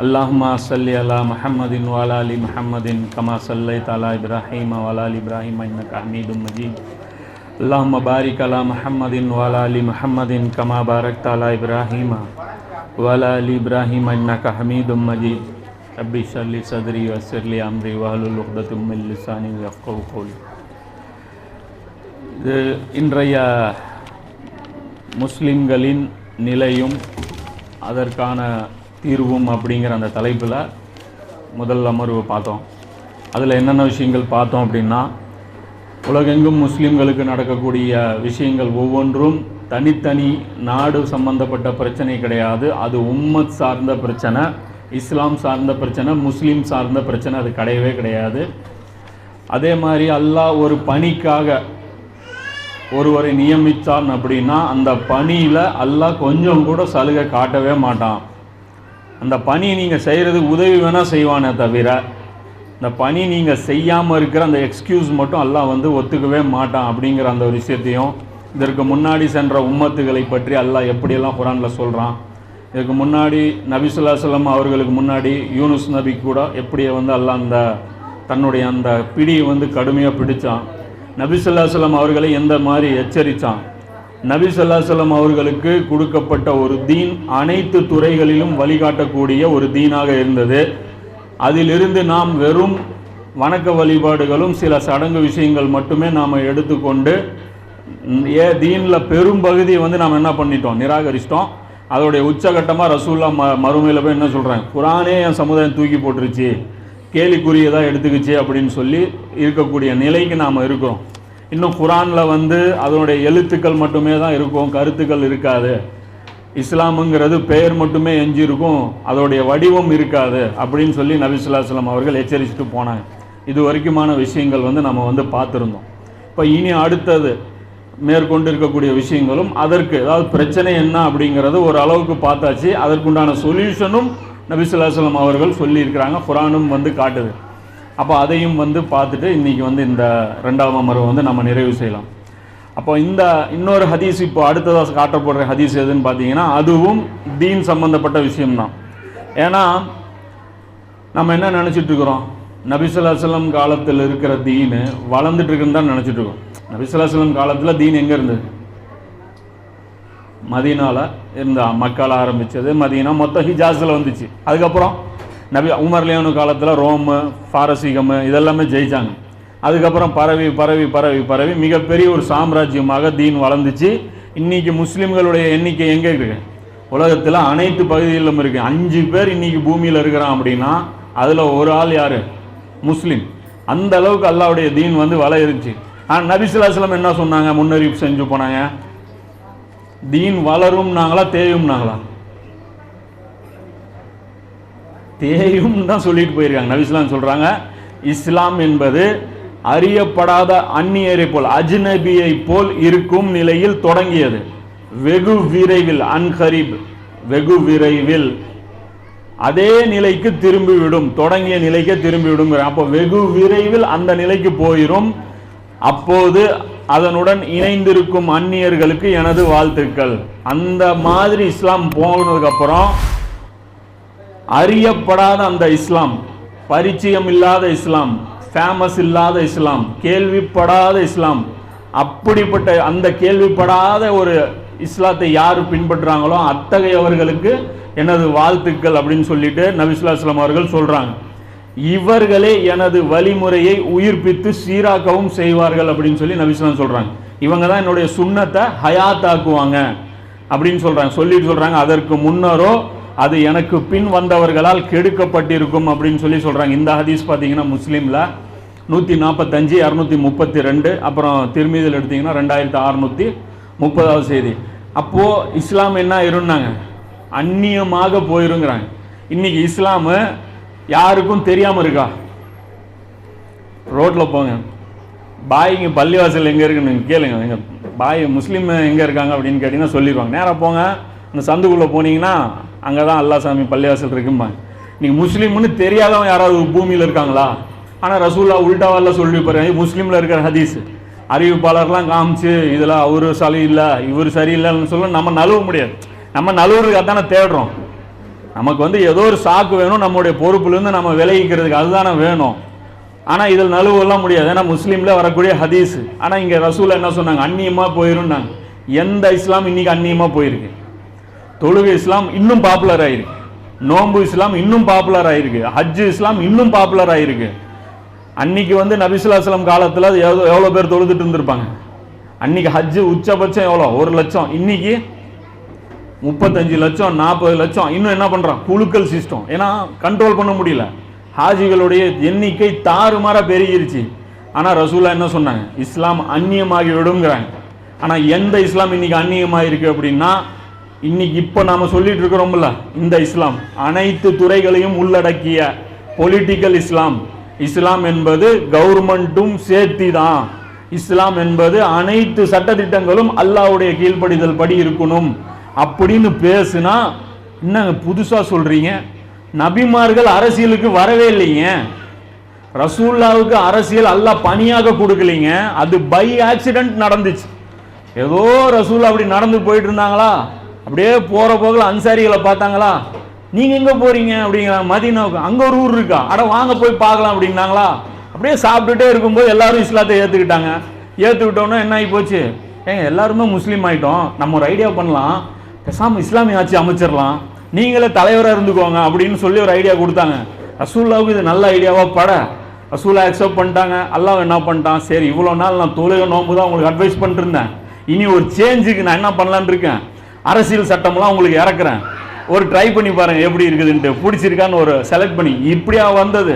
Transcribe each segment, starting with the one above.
اللهم صل على محمد وعلى ال محمد كما صليت على ابراهيم وعلى ال ابراهيم انك حميد مجيد اللهم بارك على محمد وعلى ال محمد كما باركت على ابراهيم وعلى ال ابراهيم انك حميد مجيد رب اشرح لي صدري ويسر لي امري واحلل عقدة من لساني يفقهوا قولي இது இன்றைய முஸ்லிம்களின் நிலையும் அதற்கான தீர்வும் அப்படிங்கிற அந்த தலைப்பில் முதல் அமர்வு பார்த்தோம். அதில் என்னென்ன விஷயங்கள் பார்த்தோம் அப்படின்னா உலகெங்கும் முஸ்லீம்களுக்கு நடக்கக்கூடிய விஷயங்கள் ஒவ்வொன்றும் தனித்தனி நாடு சம்பந்தப்பட்ட பிரச்சனை கிடையாது. அது உம்மத் சார்ந்த பிரச்சனை இஸ்லாம் சார்ந்த பிரச்சனை முஸ்லீம் சார்ந்த பிரச்சனை அது கிடையவே கிடையாது. அதே மாதிரி அல்லாஹ் ஒரு பணிக்காக ஒருவரை நியமித்தான் அப்படின்னா அந்த பணியில் அல்லாஹ் கொஞ்சம் கூட சலுகை காட்டவே மாட்டான். அந்த பணி நீங்கள் செய்கிறதுக்கு உதவி வேணால் செய்வானே தவிர இந்த பணி நீங்கள் செய்யாமல் இருக்கிற அந்த எக்ஸ்கியூஸ் மட்டும் அல்லாஹ் வந்து ஒத்துக்கவே மாட்டான் அப்படிங்கிற அந்த ஒரு விஷயத்தையும் இதற்கு முன்னாடி சென்ற உம்மத்துகளை பற்றி அல்லாஹ் எப்படியெல்லாம் குரானில் சொல்கிறான் இதுக்கு முன்னாடி நபிசுல்லா சொல்லம் அவர்களுக்கு முன்னாடி யூனுஸ் நபி கூட எப்படி வந்து அல்லாஹ் அந்த தன்னுடைய அந்த பிடியை வந்து கடுமையாக பிடித்தான் நபிசுல்லா சொல்லம் அவர்களை எந்த மாதிரி எச்சரித்தான் நபி சொல்லாசலம் அவர்களுக்கு கொடுக்கப்பட்ட ஒரு தீன் அனைத்து துறைகளிலும் வழிகாட்டக்கூடிய ஒரு தீனாக இருந்தது. அதிலிருந்து நாம் வெறும் வணக்க வழிபாடுகளும் சில சடங்கு விஷயங்கள் மட்டுமே நாம் எடுத்துக்கொண்டு ஏ தீனில் பெரும் பகுதியை வந்து நாம் என்ன பண்ணிட்டோம்? நிராகரிச்சிட்டோம். அதோடைய உச்சகட்டமாக ரசூல்லா ம மறுமையில் போய் என்ன சொல்கிறாங்க குரானே என் சமுதாயம் தூக்கி போட்டுருச்சு. கேலிக்குரியதாக எடுத்துக்கிச்சு அப்படின்னு சொல்லி இருக்கக்கூடிய நிலைக்கு நாம் இருக்கிறோம். இன்னும் குரானில் வந்து அதனுடைய எழுத்துக்கள் மட்டுமே தான் இருக்கும் கருத்துக்கள் இருக்காது. இஸ்லாமுங்கிறது பெயர் மட்டுமே எஞ்சி இருக்கும் அதோடைய வடிவம் இருக்காது அப்படின்னு சொல்லி நபிசுல்லாஸ்லாம் அவர்கள் எச்சரிச்சுட்டு போனாங்க. இது வரைக்குமான விஷயங்கள் வந்து நம்ம வந்து பார்த்துருந்தோம். இப்போ இனி அடுத்தது மேற்கொண்டு இருக்கக்கூடிய விஷயங்களும் அதற்கு ஏதாவது பிரச்சனை என்ன அப்படிங்கிறது ஒரு அளவுக்கு பார்த்தாச்சு. அதற்குண்டான சொல்யூஷனும் நபிசுல்லாஸ்லாம் அவர்கள் சொல்லியிருக்கிறாங்க குரானும் வந்து காட்டுது. அப்போ அதையும் வந்து பார்த்துட்டு இன்றைக்கி வந்து இந்த ரெண்டாவது அமர்வை வந்து நம்ம நிறைவு செய்யலாம். அப்போ இந்த இன்னொரு ஹதீஸ் இப்போ அடுத்ததாக காட்டப்படுற ஹதீஸ் எதுன்னு பார்த்தீங்கன்னா அதுவும் தீன் சம்மந்தப்பட்ட விஷயம்தான். ஏன்னா நம்ம என்ன நினச்சிட்டு இருக்கிறோம்? நபிசுல்லாசலம் காலத்தில் இருக்கிற தீனு வளர்ந்துட்டுருக்குன்னு தான் நினச்சிட்ருக்கோம் நபிசுல்லாசலம் காலத்தில் தீன் எங்கே இருந்தது? மதீனால இருந்தால் மக்கள் ஆரம்பித்தது மதீனா. மொத்தம் ஹிஜாஸில் வந்துச்சு. அதுக்கப்புறம்? நபி உமர் லியோனு காலத்தில் ரோமு பாரசீகம் இதெல்லாமே ஜெயிச்சாங்க. அதுக்கப்புறம் பரவி பரவி பரவி பரவி மிகப்பெரிய ஒரு சாம்ராஜ்யமாக தீன் வளர்ந்துச்சு. இன்றைக்கி முஸ்லீம்களுடைய எண்ணிக்கை எங்கே இருக்கு? உலகத்தில் அனைத்து பகுதிகளிலும் இருக்குது அஞ்சு பேர் இன்றைக்கி பூமியில் இருக்கிறான் அப்படின்னா அதில் ஒரு ஆள் யார்? முஸ்லீம். அந்த அளவுக்கு அல்லாவுடைய தீன் வந்து வளருச்சு ஆனால் நபிசுல்லாஸ்லம் என்ன சொன்னாங்க? முன்னறிவிப்பு செஞ்சு போனாங்க. தீன் வளரும் நாங்களா தேயும் நாங்களா தேயும் தான் சொல்லிட்டு போயிருக்காங்க. நபிஸ்லாம் சொல்றாங்க இஸ்லாம் என்பது அறியப்படாத அந்நியரை போல் அஜ்நபியை போல் இருக்கும் நிலையில் தொடங்கியது. வெகு விரைவில் அன்ஹரிப் வெகு விரைவில் அதே நிலைக்கு திரும்பிவிடும் தொடங்கிய நிலைக்கு திரும்பிவிடும் அப்போ வெகு விரைவில் அந்த நிலைக்கு போயிடும் அப்போது அதனுடன் இணைந்திருக்கும் அந்நியர்களுக்கு எனது வாழ்த்துக்கள். அந்த மாதிரி இஸ்லாம் போனதுக்கப்புறம் அப்புறம் அறியப்படாத அந்த இஸ்லாம் பரிச்சயம் இல்லாத இஸ்லாம் ஃபேமஸ் இல்லாத இஸ்லாம் கேள்விப்படாத இஸ்லாம் அப்படிப்பட்ட அந்த கேள்விப்படாத ஒரு இஸ்லாத்தை யார் பின்பற்றுறாங்களோ அத்தகையவர்களுக்கு எனது வாழ்த்துக்கள் அப்படின்னு சொல்லிட்டு நபிசுல்லாஸ்லாம் அவர்கள் சொல்கிறாங்க இவர்களே எனது வழிமுறையை உயிர்ப்பித்து சீராக்கவும் செய்வார்கள் அப்படின்னு சொல்லி நபிஸ்லாம் சொல்கிறாங்க இவங்க தான் என்னுடைய சுண்ணத்தை ஹயாத்தாக்குவாங்க அப்படின்னு சொல்கிறாங்க சொல்லிட்டு சொல்கிறாங்க அதற்கு முன்னரோ அது எனக்கு பின் வந்தவர்களால் கெடுக்கப்பட்டிருக்கும் அப்படின்னு சொல்லி சொல்கிறாங்க இந்த ஹதீஸ் பார்த்தீங்கன்னா முஸ்லீமில் நூற்றி நாற்பத்தஞ்சு இரநூத்தி முப்பத்தி ரெண்டு அப்புறம் திருமீதில் எடுத்தீங்கன்னா ரெண்டாயிரத்தி அறநூற்றி முப்பதாவது செய்தி. அப்போது இஸ்லாம் என்ன இருந்தாங்க அந்நியமாக போயிருங்கிறாங்க. இன்னைக்கு இஸ்லாமு யாருக்கும் தெரியாமல் இருக்கா? ரோட்டில் போங்க. பாய்ங்க பள்ளிவாசல் எங்கே இருக்குன்னு கேளுங்க. எங்கள் பாய் முஸ்லீம் எங்கே இருக்காங்க அப்படின்னு கேட்டிங்கன்னா சொல்லிடுவாங்க. நேராக போங்க. இந்த சந்துக்குள்ளே போனீங்கன்னா அங்கே தான் அல்லா சாமி பள்ளிவாசல் இருக்கும்பாங்க நீங்கள் முஸ்லீம்னு தெரியாதவங்க யாராவது பூமியில் இருக்காங்களா? ஆனால் ரசூல்லா உல்டாவெல்லாம் சொல்லி பாருங்க. முஸ்லீமில் இருக்கிற ஹதீஸ். அறிவிப்பாளர்லாம் காமிச்சு இதெல்லாம் அவரு சரி இல்லை இவர் சரியில்லைன்னு சொல்ல நம்ம நழுவ முடியாது. நம்ம நழுவுறதுக்கு அதானே தேடுறோம். நமக்கு வந்து ஏதோ ஒரு சாக்கு வேணும் நம்மளுடைய பொறுப்புலேருந்து நம்ம விளைவிக்கிறதுக்கு அதுதானே வேணும். ஆனால் இதில் நழுவெல்லாம் முடியாது. ஏன்னா முஸ்லீமில் வரக்கூடிய ஹதீஸ். ஆனால் இங்கே ரசூலா என்ன சொன்னாங்க? அந்நியமாக போயிருந்தாங்க எந்த இஸ்லாம் இன்றைக்கி அந்நியமாக போயிருக்கு? தொழுகை இஸ்லாம் இன்னும் பாப்புலர் ஆயிருக்கு. நோன்பு இஸ்லாம் இன்னும் பாப்புலர் ஆயிருக்கு. ஹஜ்ஜு இஸ்லாம் இன்னும் பாப்புலர் ஆயிருக்கு. அன்னைக்கு வந்து நபிசுல்லாஸ்லாம் காலத்தில் அது எவ்வளோ எவ்வளோ பேர் தொழுதுட்டு இருந்திருப்பாங்க? அன்னைக்கு ஹஜ்ஜு உச்சபட்சம் எவ்வளோ? ஒரு லட்சம். இன்னைக்கு முப்பத்தஞ்சு லட்சம் நாற்பது லட்சம். இன்னும் என்ன பண்ணுறான் குழுக்கள் சிஸ்டம் ஏன்னா கண்ட்ரோல் பண்ண முடியல. ஹாஜிகளுடைய எண்ணிக்கை தாறுமாறாக பெருகிருச்சு. ஆனால் ரசூலா என்ன சொன்னாங்க? இஸ்லாம் அந்நியமாகி விடுங்கிறாங்க ஆனால் எந்த இஸ்லாம் இன்னைக்கு அந்நியமாக இருக்கு அப்படின்னா இன்னைக்கு இப்போ நாம் சொல்லிட்டு இருக்கிறோம்ல இந்த இஸ்லாம். அனைத்து துறைகளையும் உள்ளடக்கிய பொலிட்டிக்கல் இஸ்லாம். இஸ்லாம் என்பது கவர்மெண்ட்டும் சேர்த்தி தான் இஸ்லாம் என்பது அனைத்து சட்டத்திட்டங்களும் அல்லாஹ்வுடைய கீழ்ப்படிதல் படி இருக்கணும். அப்படின்னு பேசுனா என்னங்க புதுசாக சொல்கிறீங்க நபிமார்கள் அரசியலுக்கு வரவே இல்லைங்க. ரசூல்லாவுக்கு அரசியல் அல்லா பணியாக கொடுக்கலைங்க. அது பை ஆக்சிடென்ட் நடந்துச்சு. ஏதோ ரசூல்லா அப்படி நடந்து போயிட்டு இருந்தாங்களா? அப்படியே போகிற போகல அன்சாரிகளை பார்த்தாங்களா? நீங்கள் எங்கே போகிறீங்க அப்படிங்கிறாங்க மதினாவுக்கு அங்கே ஒரு ஊர் இருக்கா? அட வாங்க போய் பார்க்கலாம் அப்படின்னாங்களா? அப்படியே சாப்பிட்டுட்டே இருக்கும்போது எல்லாரும் இஸ்லாத்தை ஏற்றுக்கிட்டாங்க ஏற்றுக்கிட்டோன்னா என்ன ஆகி போச்சு? ஏங்க எல்லாருமே முஸ்லீம் ஆகிட்டோம் நம்ம ஒரு ஐடியா பண்ணலாம். பேசாம இஸ்லாமிய ஆட்சி அமைச்சிடலாம். நீங்களே தலைவராக இருந்துக்கோங்க அப்படின்னு சொல்லி ஒரு ஐடியா கொடுத்தாங்க. ரசூல்லாவுக்கு இது நல்ல ஐடியாவாக பட. ரசூலா அக்செப்ட் பண்ணிட்டாங்க. அல்லாஹ் என்ன பண்ணிட்டான்? சரி இவ்வளோ நாள் நான் தொழுகை நோம்பு தான் உங்களுக்கு அட்வைஸ் பண்ணிருந்தேன் இனி ஒரு சேஞ்சுக்கு நான் என்ன பண்ணலான்னு இருக்கேன்? அரசியல் சட்டம்லாம் உங்களுக்கு இறக்குறேன். ஒரு ட்ரை பண்ணி பாருங்க எப்படி இருக்குதுன்ட்டு. பிடிச்சிருக்கான்னு ஒரு செலக்ட் பண்ணி. இப்படியா வந்தது?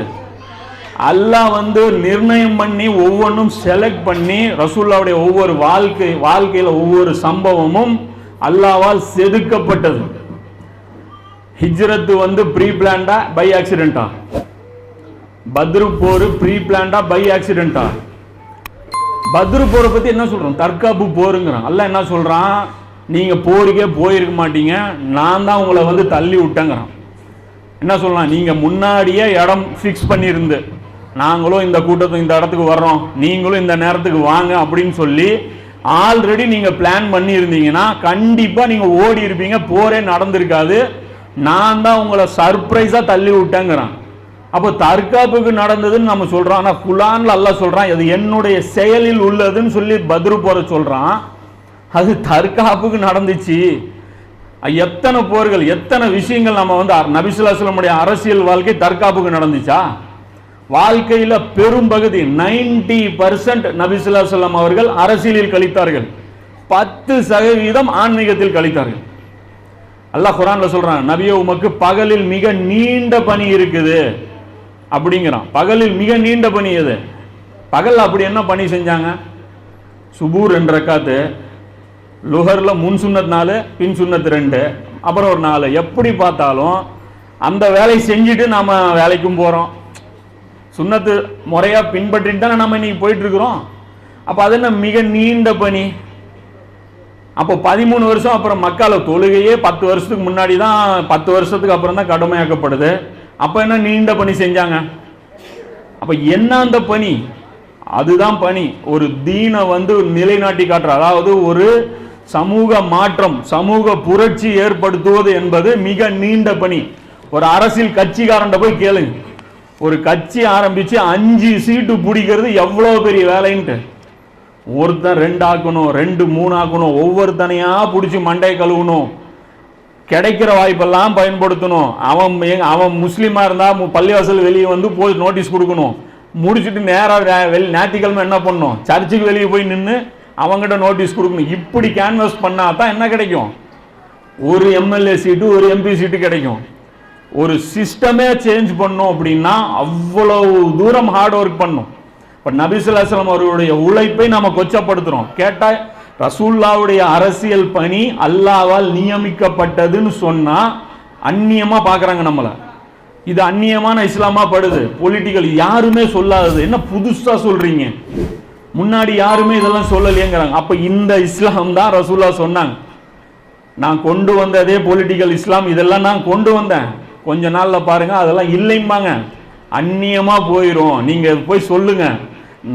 அல்லாஹ் வந்து நிர்ணயம் பண்ணி ஒவ்வொன்றும் செலக்ட் பண்ணி ரசூல்லாவுடைய ஒவ்வொரு வாழ்க்கை வாழ்க்கையில் ஒவ்வொரு சம்பவமும் அல்லாவால் செதுக்கப்பட்டது. ஹிஜ்ரத்து வந்து ப்ரீ பிளான்டா பை ஆக்சிடென்ட்டா பத்ரு போர் ப்ரீ பிளான்டா பை ஆக்சிடென்டா பத்ரு போரை பத்தி என்ன சொல்றோம்? தற்காப்பு போருங்கிறான். அல்ல என்ன சொல்றான்? நீங்கள் போருக்கே போயிருக்க மாட்டீங்க நான் தான் உங்களை வந்து தள்ளி விட்டேங்கிறான். என்ன சொல்லலாம்? நீங்கள் முன்னாடியே இடம் ஃபிக்ஸ் பண்ணியிருந்து நாங்களும் இந்த கூட்டத்துக்கு இந்த இடத்துக்கு வர்றோம் நீங்களும் இந்த நேரத்துக்கு வாங்க அப்படின்னு சொல்லி ஆல்ரெடி நீங்கள் பிளான் பண்ணியிருந்தீங்கன்னா கண்டிப்பாக நீங்கள் ஓடி இருப்பீங்க போரே நடந்திருக்காது. நான் தான் உங்களை சர்ப்ரைஸாக தள்ளி விட்டேங்கிறான். அப்போ தற்காப்புக்கு நடந்ததுன்னு நம்ம சொல்கிறோம் ஆனால் குலான்ல எல்லாம் சொல்கிறான் இது என்னுடைய செயலில் உள்ளதுன்னு சொல்லி பத்ரு போற சொல்கிறான் அது தற்காப்புக்கு நடந்துச்சு. எத்தனை போர்கள் எத்தனை விஷயங்கள் நம்ம வந்து நபிசுல்லாஸ்லமுடைய அரசியல் வாழ்க்கை தற்காப்புக்கு நடந்துச்சா? வாழ்க்கையில் பெரும் பகுதி நைன்டி பர்சன்ட் நபிசுல்லாஸ்லாம் அவர்கள் அரசியலில் கழித்தார்கள். பத்து சதவீதம் ஆன்மீகத்தில் கழித்தார்கள். அல்லாஹ் குரான்ல சொல்றான் நபிய உமக்கு பகலில் மிக நீண்ட பணி இருக்குது. அப்படிங்கிறான். பகலில் மிக நீண்ட பணி எது? பகல் அப்படி என்ன பணி செஞ்சாங்க? சுபூர் என்ற காத்து லுகரில் முன் சுண்ணத் நாலு பின் சுன்னத் ரெண்டு. அப்புறம் ஒரு நாலு. எப்படி பார்த்தாலும் அந்த வேலையை செஞ்சுட்டு நாம் வேலைக்கும் போகிறோம் சுன்னத்து முறையாக பின்பற்றிட்டு தானே நம்ம இன்னைக்கு போயிட்டுருக்குறோம். அப்போ அது என்ன மிக நீண்ட பணி. அப்போ பதிமூணு வருஷம் அப்புறம் மக்களை தொழுகையே பத்து வருஷத்துக்கு முன்னாடி தான் பத்து வருஷத்துக்கு அப்புறம் தான் கடுமையாக்கப்படுது. அப்போ என்ன நீண்ட பணி செஞ்சாங்க? அப்போ என்ன அந்த பணி? அதுதான் பணி. ஒரு தீனை வந்து நிலைநாட்டி காட்டுற. அதாவது ஒரு சமூக மாற்றம் சமூக புரட்சி ஏற்படுத்துவது என்பது மிக நீண்ட பணி. ஒரு அரசியல் கட்சிக்காரன்ட்ட போய் கேளுங்க ஒரு கட்சி ஆரம்பிச்சு அஞ்சு சீட்டு பிடிக்கிறது எவ்வளோ பெரிய வேலைன்ட்டு. ஒருத்தன் ரெண்டு ஆக்கணும் ரெண்டு மூணு ஆக்கணும் ஒவ்வொருத்தனையா பிடிச்சி மண்டை கழுவணும். கிடைக்கிற வாய்ப்பெல்லாம் பயன்படுத்தணும். அவன் எங் அவன் முஸ்லீமாக இருந்தால் மு- பள்ளிவாசல் வெளியே வந்து போய் நோட்டீஸ் கொடுக்கணும். முடிச்சுட்டு நேராக வெளி ஞாயிற்றுக்கிழமை என்ன பண்ணணும்? சர்ச்சுக்கு வெளியே போய் நின்று அவங்ககிட்ட நோட்டீஸ் கொடுக்கணும். இப்படி கேன்வஸ் பண்ணால் தான் என்ன கிடைக்கும்? ஒரு எம்எல்ஏ சீட்டு ஒரு எம்பி சீட்டு கிடைக்கும். ஒரு சிஸ்டமே சேஞ்ச் பண்ணோம் அப்படின்னா அவ்வளவு தூரம் ஹார்ட் ஒர்க் பண்ணும். இப்போ நபிசுல்லாஸ்லாம் அவர்களுடைய உழைப்பை நம்ம கொச்சப்படுத்துகிறோம் கேட்டால் ரசூல்லாவுடைய அரசியல் பணி அல்லாவால் நியமிக்கப்பட்டதுன்னு சொன்னால் அந்நியமாக பார்க்குறாங்க நம்மளை. இது அந்நியமான இஸ்லாமா படுது. பொலிட்டிக்கல் யாருமே சொல்லாதது. என்ன புதுசாக சொல்கிறீங்க முன்னாடி யாருமே இதெல்லாம் சொல்லலையேங்கிறாங்க. அப்போ இந்த இஸ்லாம் தான் ரசூலா சொன்னாங்க. நான் கொண்டு வந்த அதே பொலிட்டிக்கல் இஸ்லாம் இதெல்லாம் நான் கொண்டு வந்தேன். கொஞ்ச நாளில் பாருங்க அதெல்லாம் இல்லைம்பாங்க. அந்நியமாக போயிடும் நீங்கள் போய் சொல்லுங்க.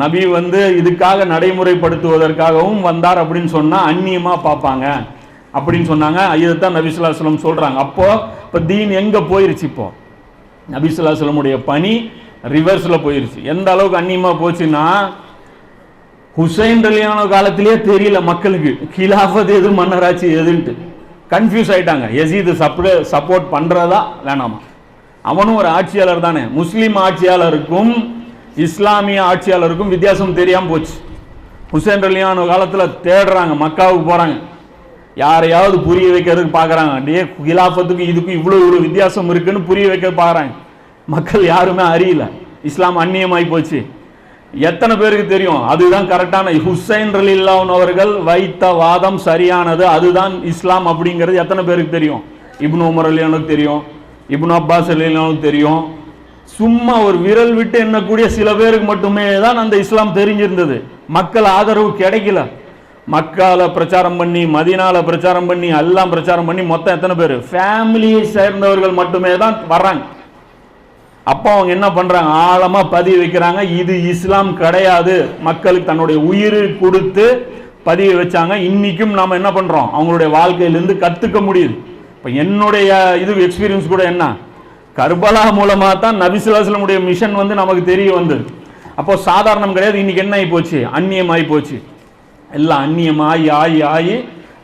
நபி வந்து இதுக்காக நடைமுறைப்படுத்துவதற்காகவும் வந்தார் அப்படின்னு சொன்னால் அந்நியமாக பார்ப்பாங்க. அப்படின்னு சொன்னாங்க. இதைத்தான் நபி சொல்கிறாங்க அப்போது இப்போ தீன் எங்கே போயிருச்சு இப்போ? நபி பணி ரிவர்ஸில் போயிருச்சு. எந்த அளவுக்கு அந்நியமாக போச்சுன்னா ஹுசைன் ரலியான காலத்திலேயே தெரியல மக்களுக்கு. கிலாஃபத் எது மன்னராட்சி எதுன்ட்டு. கன்ஃபியூஸ் ஆயிட்டாங்க. எசீது சப்ளே சப்போர்ட் பண்ணுறதா வேணாமா. அவனும் ஒரு ஆட்சியாளர் தானே. முஸ்லீம் ஆட்சியாளருக்கும் இஸ்லாமிய ஆட்சியாளருக்கும் வித்தியாசம் தெரியாமல் போச்சு. ஹுசைன் ரலியான காலத்தில் தேடுறாங்க. மக்காவுக்கு போகிறாங்க யாரையாவது புரிய வைக்கிறதுக்கு பார்க்குறாங்க டே கிலாஃபத்துக்கு இதுக்கும் இவ்வளோ இவ்வளோ வித்தியாசம் இருக்குன்னு புரிய வைக்க பார்க்கறாங்க மக்கள் யாருமே அறியல. இஸ்லாம் அந்நியமாகி போச்சு. எத்தனை பேருக்கு தெரியும்? அதுதான் கரெக்டான ஹுசைன் ரலில்லான் அவர்கள் வைத்த வாதம் சரியானது அதுதான் இஸ்லாம் அப்படிங்கிறது எத்தனை பேருக்கு தெரியும்? இப்னு உமர் அலியானுக்கு தெரியும் இப்னு அப்பாஸ் அலியானுக்கு தெரியும். சும்மா ஒரு விரல் விட்டு எண்ணக்கூடிய சில பேருக்கு மட்டுமே தான் அந்த இஸ்லாம் தெரிஞ்சிருந்தது. மக்கள் ஆதரவு கிடைக்கல. மக்கால பிரச்சாரம் பண்ணி மதினால பிரச்சாரம் பண்ணி எல்லாம் பிரச்சாரம் பண்ணி மொத்தம் எத்தனை பேர்? ஃபேமிலியை சேர்ந்தவர்கள் மட்டுமே தான் வர்றாங்க. அப்போ அவங்க என்ன பண்றாங்க? ஆழமா பதிவு வைக்கிறாங்க. இது இஸ்லாம் கிடையாது. மக்களுக்கு தன்னுடைய உயிர் கொடுத்து பதிவு வச்சாங்க. இன்னைக்கும் நாம என்ன பண்றோம்? அவங்களுடைய வாழ்க்கையிலிருந்து கத்துக்க முடியுது. இப்போ என்னுடைய இது எக்ஸ்பீரியன்ஸ் கூட என்ன? கர்பலா மூலமாக தான் நபிசுலாசலமுடைய மிஷன் வந்து நமக்கு தெரிய வந்தது. அப்போ சாதாரணம் கிடையாது. இன்னைக்கு என்ன ஆகி போச்சு அந்நியம் ஆகி போச்சு எல்லாம் அந்நியம் ஆகி ஆகி ஆகி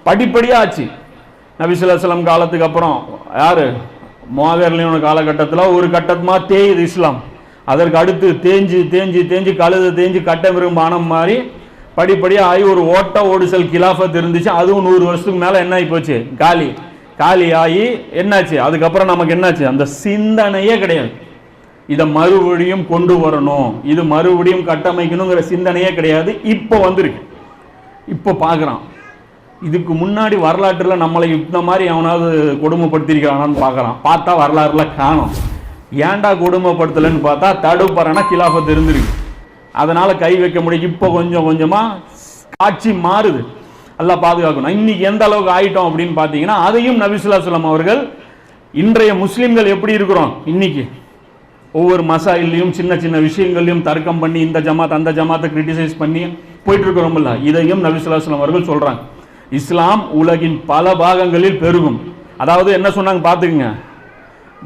படிப்படியாக ஆச்சு. நபிசுலாசலம் காலத்துக்கு அப்புறம் யாரு? மோகர்லியோட காலகட்டத்தில் ஒரு கட்டமாக தேயுது இஸ்லாம். அதற்கு அடுத்து தேஞ்சு தேஞ்சு தேஞ்சு கழுது தேஞ்சு கட்ட விரும்பானம் மாதிரி படிப்படியாக ஆகி ஒரு ஓட்ட ஓடுசல் கிலாஃபத் இருந்துச்சு. அதுவும் நூறு வருஷத்துக்கு மேலே என்ன ஆகி போச்சு? காலி. காலி ஆகி என்னாச்சு? அதுக்கப்புறம் நமக்கு என்னாச்சு? அந்த சிந்தனையே கிடையாது. இதை மறுபடியும் கொண்டு வரணும். இது மறுபடியும் கட்டமைக்கணுங்கிற சிந்தனையே கிடையாது. இப்போ வந்திருக்கு. இப்போ பார்க்குறான் இதுக்கு முன்னாடி வரலாற்றில் நம்மளை இந்த மாதிரி அவனாவது கொடுமைப்படுத்திருக்கிறானான்னு பார்க்குறான் பார்த்தா வரலாறுல காணும். ஏன்டா கொடுமைப்படுத்தலைன்னு பார்த்தா தடுப்பறனா கிலாஃபத் இருந்திருக்கு. அதனால் கை வைக்க முடியும். இப்போ கொஞ்சம் கொஞ்சமாக காட்சி மாறுது. எல்லாம் பாதுகாக்கணும். இன்னைக்கு எந்த அளவுக்கு ஆயிட்டோம் அப்படின்னு பார்த்தீங்கன்னா அதையும் நபிசுல்லாஸ்லாம் அவர்கள் இன்றைய முஸ்லீம்கள் எப்படி இருக்கிறோம்? இன்னைக்கு ஒவ்வொரு மசாயிலையும் சின்ன சின்ன விஷயங்களையும் தர்க்கம் பண்ணி இந்த ஜமாத் அந்த ஜமாத்தை கிரிட்டிசைஸ் பண்ணி போயிட்டு இருக்கிறோம்ல. இதையும் நபிசுல்லாஸ்லாம் அவர்கள் சொல்கிறாங்க இஸ்லாம் உலகின் பல பாகங்களில் பெருகும். அதாவது என்ன சொன்னாங்க பார்த்துக்குங்க.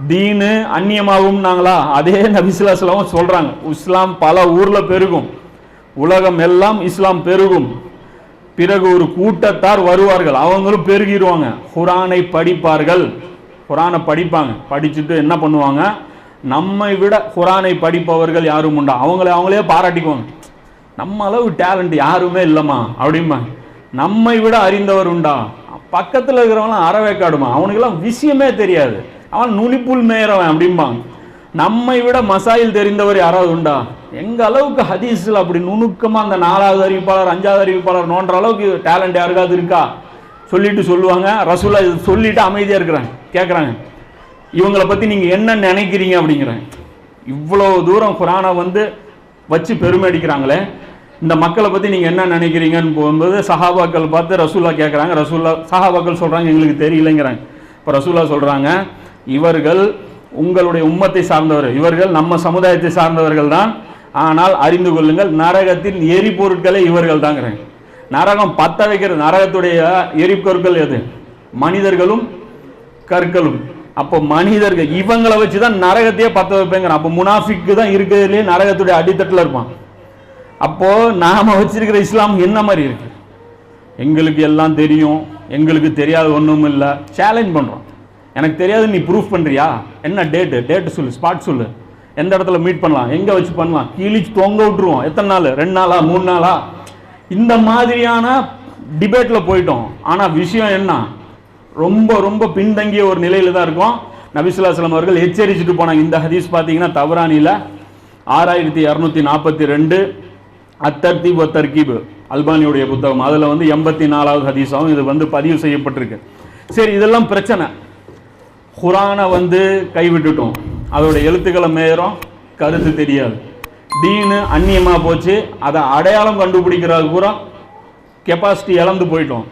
தீனு அந்நியமாகும் நாங்களா? அதே நபிசுல்லாஸ்லாம் சொல்கிறாங்க இஸ்லாம் பல ஊரில் பெருகும். உலகம் எல்லாம் இஸ்லாம் பெருகும். பிறகு ஒரு கூட்டத்தார் வருவார்கள். அவங்களும் பெருகிடுவாங்க குரானை படிப்பார்கள். குரானை படிப்பாங்க. படிச்சுட்டு என்ன பண்ணுவாங்க? நம்மை விட குரானை படிப்பவர்கள் யாரும் உண்டா? அவங்களே அவங்களே பாராட்டிக்குவாங்க. நம்ம அளவு டேலண்ட் யாருமே இல்லைம்மா. அப்படிம்பாங்க. நம்மை விட அறிந்தவர் உண்டா? பக்கத்தில் இருக்கிறவங்களாம் அறவேக்காடுமா? அவனுக்கெல்லாம் விஷயமே தெரியாது. அவன் நுனிப்புல் மேயறவன் அப்படிம்பாங்க நம்மை விட மசாயில் தெரிந்தவர் யாராவது உண்டா? எங்கள் அளவுக்கு ஹதீஸில் அப்படி நுணுக்கமாக அந்த நாலாவது அறிவிப்பாளர் அஞ்சாவது அறிவிப்பாளர் நோன்ற அளவுக்கு டேலண்ட் யாருக்காவது இருக்கா? சொல்லிட்டு சொல்லுவாங்க. ரசூலா இது சொல்லிட்டு அமைதியாக இருக்கிறாங்க. கேட்குறாங்க இவங்களை பற்றி நீங்கள் என்ன நினைக்கிறீங்க அப்படிங்கிறாங்க இவ்வளோ தூரம் குரானை வந்து வச்சு பெருமை அடிக்கிறாங்களே. இந்த மக்களை பற்றி நீங்கள் என்ன நினைக்கிறீங்கன்னு போகும்போது சஹாபாக்கள் பார்த்து ரசூல்லா கேட்குறாங்க ரசூல்லா சஹாபாக்கள் சொல்கிறாங்க எங்களுக்கு தெரியலைங்கிறாங்க. இப்போ ரசூல்லா சொல்கிறாங்க இவர்கள் உங்களுடைய உம்மத்தை சார்ந்தவர் இவர்கள் நம்ம சமுதாயத்தை சார்ந்தவர்கள் தான். ஆனால் அறிந்து கொள்ளுங்கள் நரகத்தின் எரிபொருட்களே இவர்கள் தாங்கிறாங்க. நரகம் பத்த வைக்கிற நரகத்துடைய எரிபொருட்கள் எது? மனிதர்களும் கற்களும். அப்போ மனிதர்கள் இவங்களை வச்சு தான் நரகத்தையே பத்த வைப்பேங்கிறான் அப்போ முனாஃபிக்கு தான் இருக்கிறதுலே நரகத்துடைய அடித்தட்டில் இருப்பான். அப்போது நாம் வச்சிருக்கிற இஸ்லாம் என்ன மாதிரி இருக்கு? எங்களுக்கு எல்லாம் தெரியும் எங்களுக்கு தெரியாத ஒன்றும் இல்லை. சேலஞ்ச் பண்ணுறோம் எனக்கு தெரியாது நீ ப்ரூஃப் பண்ணுறியா என்ன டேட்டு டேட்டு சொல்லு ஸ்பாட் சொல்லு. எந்த இடத்துல மீட் பண்ணலாம்? எங்கே வச்சு பண்ணலாம்? கிழிச்சு தொங்க விட்டுருவோம். எத்தனை நாள்? ரெண்டு நாளா? மூணு நாளா? இந்த மாதிரியான டிபேட்டில் போயிட்டோம். ஆனால் விஷயம் என்ன? ரொம்ப ரொம்ப பின்தங்கிய ஒரு நிலையில் தான் இருக்கும். நபிசுல்லாஸ்லாம் அவர்கள் எச்சரிச்சுட்டு போனாங்க. இந்த ஹதீஸ் பார்த்தீங்கன்னா தவறானியில் ஆறாயிரத்தி இரநூத்தி நாற்பத்தி ரெண்டு அத்தர்தீப் தர்கீப் அல்பானியுடைய புத்தகம். அதில் வந்து எண்பத்தி நாலாவது ஹதீஸாகவும் இது வந்து பதிவு செய்யப்பட்டிருக்கு. சரி இதெல்லாம் பிரச்சனை. குரானை வந்து கைவிட்டுட்டோம். அதோட எழுத்துக்களை மேயறோம் கருத்து தெரியாது. டீனு அந்நியமாக போச்சு. அதை அடையாளம் கண்டுபிடிக்கிறது பூரா கெப்பாசிட்டி இழந்து போயிட்டோம்.